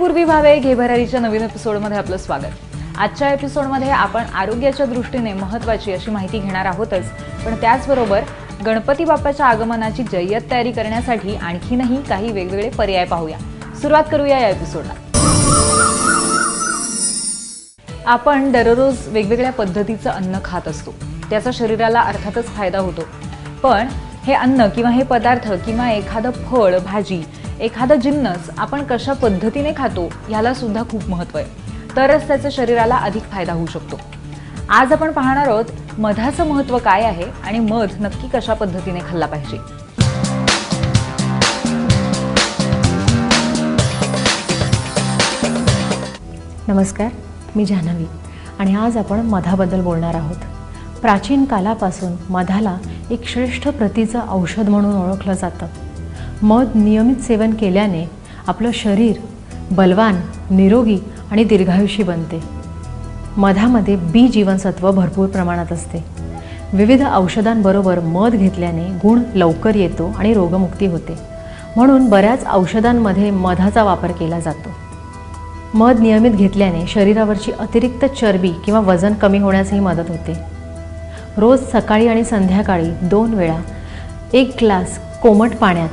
नावे भावे घेभरारीच्या नवीन एपिसोडमध्ये आपलं स्वागत. आजच्या एपिसोडमध्ये आपण आरोग्याच्या दृष्टीने महत्त्वाची अशी माहिती घेणार आहोतच. पण त्याचबरोबर गणपती बाप्पाच्या आगमनाची जय्यत तयारी करण्यासाठी आणखीनही काही वेगवेगळे पर्याय पाहूया. सुरुवात करूया या एपिसोडला आपण दररोज वेगवेगळ्या पद्धतीचं अन्न खात असतो. त्याचा शरीराला अर्थातच फायदा होतो. पण हे अन्न किंवा हे पदार्थ किंवा एखादं फळ भाजी एखादा जिन्नस आपण कशा पद्धतीने खातो ह्याला सुद्धा खूप महत्त्व आहे. तरच त्याचा शरीराला अधिक फायदा होऊ शकतो. आज आपण पाहणार आहोत मधाचं महत्त्व काय आहे आणि मध नक्की कशा पद्धतीने खाल्ला पाहिजे. नमस्कार मी जान्हवी आणि आज आपण मधाबद्दल बोलणार आहोत. प्राचीन कालापासून मधाला एक श्रेष्ठ प्रतीचं औषध म्हणून ओळखलं जातं. मध नियमित सेवन केल्याने आपलं शरीर बलवान निरोगी आणि दीर्घायुषी बनते. मधामध्ये बी जीवनसत्व भरपूर प्रमाणात असते. विविध औषधांबरोबर मध घेतल्याने गुण लवकर येतो आणि रोगमुक्ती होते. म्हणून बऱ्याच औषधांमध्ये मधाचा वापर केला जातो. मध नियमित घेतल्याने शरीरावरची अतिरिक्त चरबी किंवा वजन कमी होण्यासही मदत होते. रोज सकाळी आणि संध्याकाळी दोन वेळा एक ग्लास कोमट पाण्यात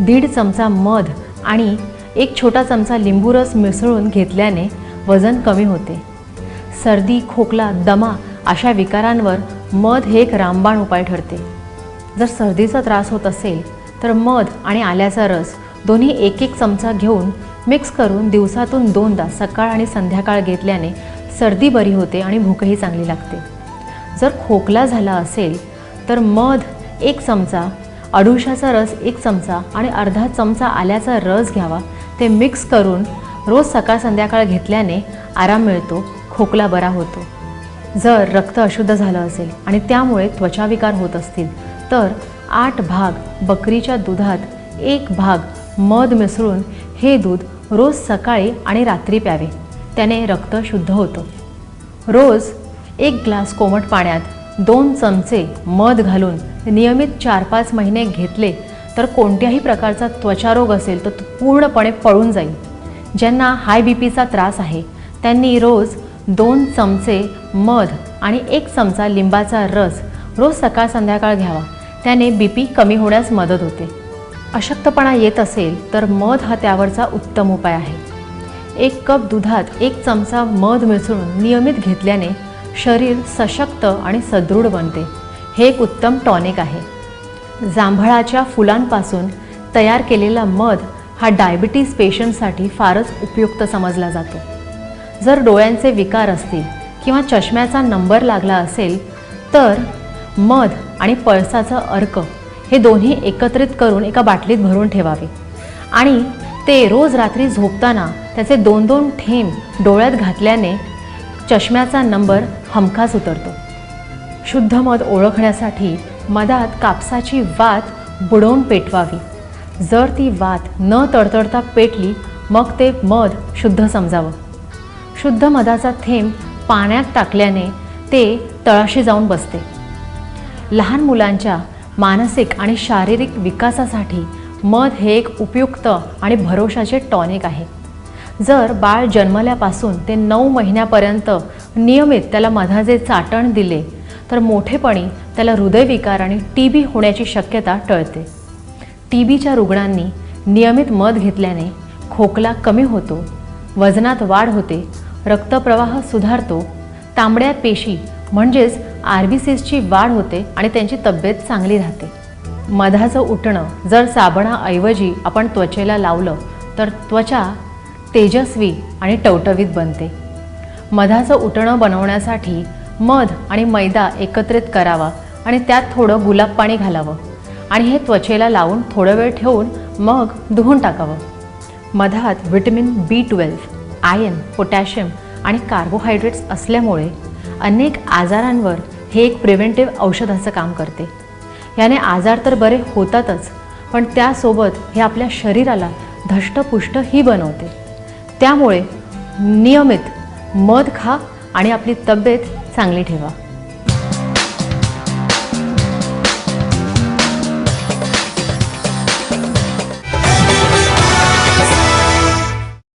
दीड चमचा मध आणि एक छोटा चमचा लिंबू रस मिसळून घेतल्याने वजन कमी होते. सर्दी खोकला दमा अशा विकारांवर मध हे एक रामबाण उपाय ठरते. जर सर्दीचा त्रास होत असेल तर मध आणि आल्याचा रस दोन्ही एक एक चमचा घेऊन मिक्स करून दिवसातून दोनदा सकाळ आणि संध्याकाळ घेतल्याने सर्दी बरी होते आणि भूकही चांगली लागते. जर खोकला झाला असेल तर मध एक चमचा अडुळशाचा रस एक चमचा आणि अर्धा चमचा आल्याचा रस घ्यावा. ते मिक्स करून रोज सकाळ संध्याकाळ घेतल्याने आराम मिळतो खोकला बरा होतो. जर रक्त अशुद्ध झालं असेल आणि त्यामुळे त्वचाविकार होत असतील तर आठ भाग बकरीच्या दुधात एक भाग मध मिसळून हे दूध रोज सकाळी आणि रात्री प्यावे. त्याने रक्त शुद्ध होतं. रोज एक ग्लास कोमट पाण्यात दोन चमचे मध घालून नियमित चार पाच महिने घेतले तर कोणत्याही प्रकारचा त्वचारोग असेल तर तो पूर्णपणे पळून जाईल. ज्यांना हाय बी पीचा त्रास आहे त्यांनी रोज दोन चमचे मध आणि एक चमचा लिंबाचा रस रोज सकाळ संध्याकाळ घ्यावा. त्याने बी पी कमी होण्यास मदत होते. अशक्तपणा येत असेल तर मध हा त्यावरचा उत्तम उपाय आहे. एक कप दुधात एक चमचा मध मिसळून नियमित घेतल्याने शरीर सशक्त आणि सदृढ बनते. हे एक उत्तम टॉनिक आहे. जांभळाच्या फुलांपासून तयार केलेला मध हा डायबिटीज पेशंटसाठी फारच उपयुक्त समजला जातो. जर डोळ्यांचे विकार असतील किंवा चष्म्याचा नंबर लागला असेल तर मध आणि पळसाचं अर्क हे दोन्ही एकत्रित करून एका बाटलीत भरून ठेवावे. आणि ते रोज रात्री झोपताना त्याचे दोन दोन थेंब डोळ्यात घातल्याने चष्म्याचा नंबर हमखास उतरतो. शुद्ध मध ओळखण्यासाठी मधात कापसाची वात बुडवून पेटवावी. जर ती वात न तडतडता पेटली मग ते मध शुद्ध समजावं. शुद्ध मधाचा थेंब पाण्यात टाकल्याने ते तळाशी जाऊन बसते. लहान मुलांच्या मानसिक आणि शारीरिक विकासासाठी मध हे एक उपयुक्त आणि भरोशाचे टॉनिक आहे. जर बाळ जन्मल्यापासून ते नऊ महिन्यापर्यंत नियमित त्याला मधाचे चाटण दिले तर मोठेपणी त्याला हृदयविकार आणि टी बी होण्याची शक्यता टळते. टी बीच्या रुग्णांनी नियमित मध घेतल्याने खोकला कमी होतो वजनात वाढ होते रक्तप्रवाह सुधारतो तांबड्या पेशी म्हणजेच आर बी सीसची वाढ होते आणि त्यांची तब्येत चांगली राहते. मधाचं उठणं जर साबणाऐवजी आपण त्वचेला लावलं तर त्वचा तेजस्वी आणि टवटवीत बनते. मधाचं उटणं बनवण्यासाठी मध आणि मैदा एकत्रित करावा आणि त्यात थोडं गुलाब पाणी घालावं आणि हे त्वचेला लावून थोडं वेळ ठेवून मग धुवून टाकावं. मधात vitamin B twelve iron potassium आणि कार्बोहायड्रेट्स असल्यामुळे अनेक आजारांवर हे एक प्रिव्हेंटिव्ह औषधाचं काम करते. याने आजार तर बरे होतातच पण त्यासोबत हे आपल्या शरीराला धष्टपुष्टही बनवते. त्यामुळे नियमित मध खा आणि आपली तब्येत चांगली ठेवा.